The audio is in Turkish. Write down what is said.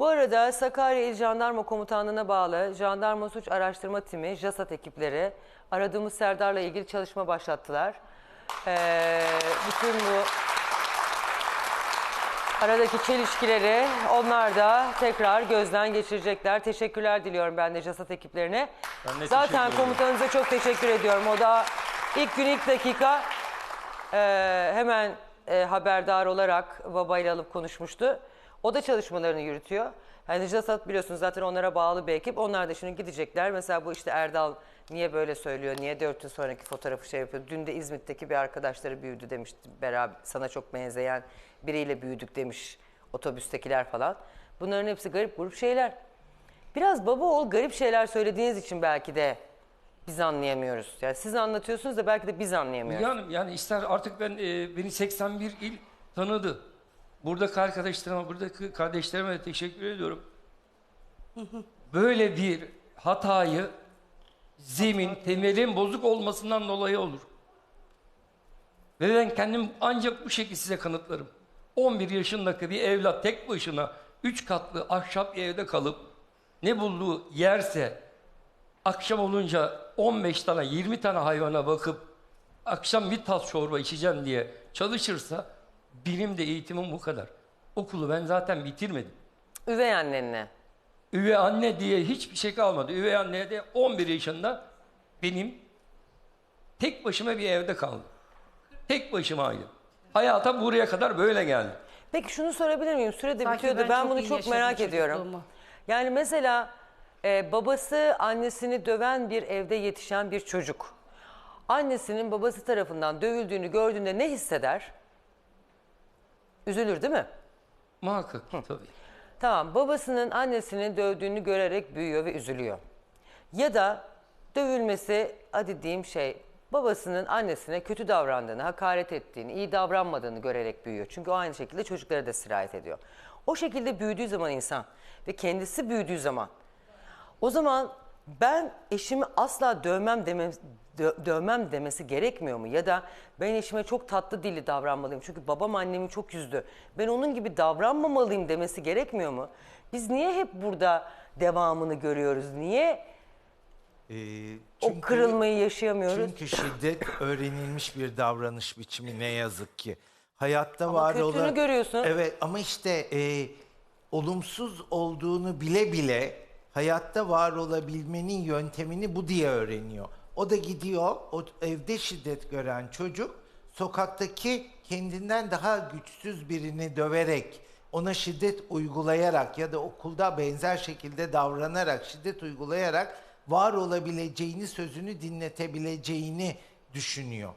Bu arada Sakarya İl Jandarma Komutanlığı'na bağlı Jandarma Suç Araştırma Timi, JASAT ekipleri aradığımız Serdar'la ilgili çalışma başlattılar. Ee, bütün bu aradaki çelişkileri onlar da tekrar gözden geçirecekler. Teşekkürler diliyorum ben de JASAT ekiplerine. Ben de Zaten teşekkür komutanınıza çok teşekkür ediyorum. O da ilk gün ilk dakika e, hemen e, haberdar olarak babayla alıp konuşmuştu. O da çalışmalarını yürütüyor. Yani JASAT biliyorsunuz zaten onlara bağlı bir ekip. Onlar da şimdi gidecekler. Mesela bu işte Erdal niye böyle söylüyor, niye dört yıl sonraki fotoğrafı şey yapıyor. Dün de İzmit'teki bir arkadaşları büyüdü demişti. Beraber sana çok benzeyen biriyle büyüdük demiş otobüstekiler falan. Bunların hepsi garip grup şeyler. Biraz baba oğul garip şeyler söylediğiniz için belki de biz anlayamıyoruz. Yani siz anlatıyorsunuz da belki de biz anlayamıyoruz. Yani, yani ister artık ben e, beni 81 il tanıdı. Buradaki arkadaşlarıma, buradaki kardeşlerime de teşekkür ediyorum. Böyle bir hatayı zemin, temelin bozuk olmasından dolayı olur. Ve ben kendim ancak bu şekilde size kanıtlarım. 11 yaşındaki bir evlat tek başına 3 katlı ahşap bir evde kalıp ne bulduğu yerse akşam olunca 15 tane 20 tane hayvana bakıp akşam bir tas çorba içeceğim diye çalışırsa benim de eğitimim bu kadar. Okulu ben zaten bitirmedim. Üvey annenle. Üvey anne diye hiçbir şey kalmadı. Üvey anne de 11 yaşında benim tek başıma bir evde kaldım. Tek başımaydım. Hayata buraya kadar böyle geldi. Peki şunu sorabilir miyim? Süre de Sanki bitiyordu. ben Ben, çok bunu iyi çok yaşadım merak ediyorum. çocukluğumu. Yani mesela e, babası annesini döven bir evde yetişen bir çocuk. Annesinin babası tarafından dövüldüğünü gördüğünde ne hisseder? Üzülür değil mi? Muhakkak tabii. Tamam babasının annesini dövdüğünü görerek büyüyor ve üzülüyor. Ya da dövülmesi hadi diyeyim şey babasının annesine kötü davrandığını, hakaret ettiğini, iyi davranmadığını görerek büyüyor. Çünkü o aynı şekilde çocuklara da sirayet ediyor. O şekilde büyüdüğü zaman insan ve kendisi büyüdüğü zaman o zaman ben eşimi asla dövmem deme, dö- dövmem demesi gerekmiyor mu? Ya da ben eşime çok tatlı dilli davranmalıyım. Çünkü babam annemi çok üzdü. Ben onun gibi davranmamalıyım demesi gerekmiyor mu? Biz niye hep burada devamını görüyoruz? Niye Ee, o çünkü- kırılmayı yaşayamıyoruz? Çünkü şiddet öğrenilmiş bir davranış biçimi ne yazık ki. Hayatta var kötünü olan... görüyorsun. Evet ama işte e, olumsuz olduğunu bile bile hayatta var olabilmenin yöntemini bu diye öğreniyor. O da gidiyor o evde şiddet gören çocuk sokaktaki kendinden daha güçsüz birini döverek ona şiddet uygulayarak ya da okulda benzer şekilde davranarak şiddet uygulayarak var olabileceğini sözünü dinletebileceğini düşünüyor.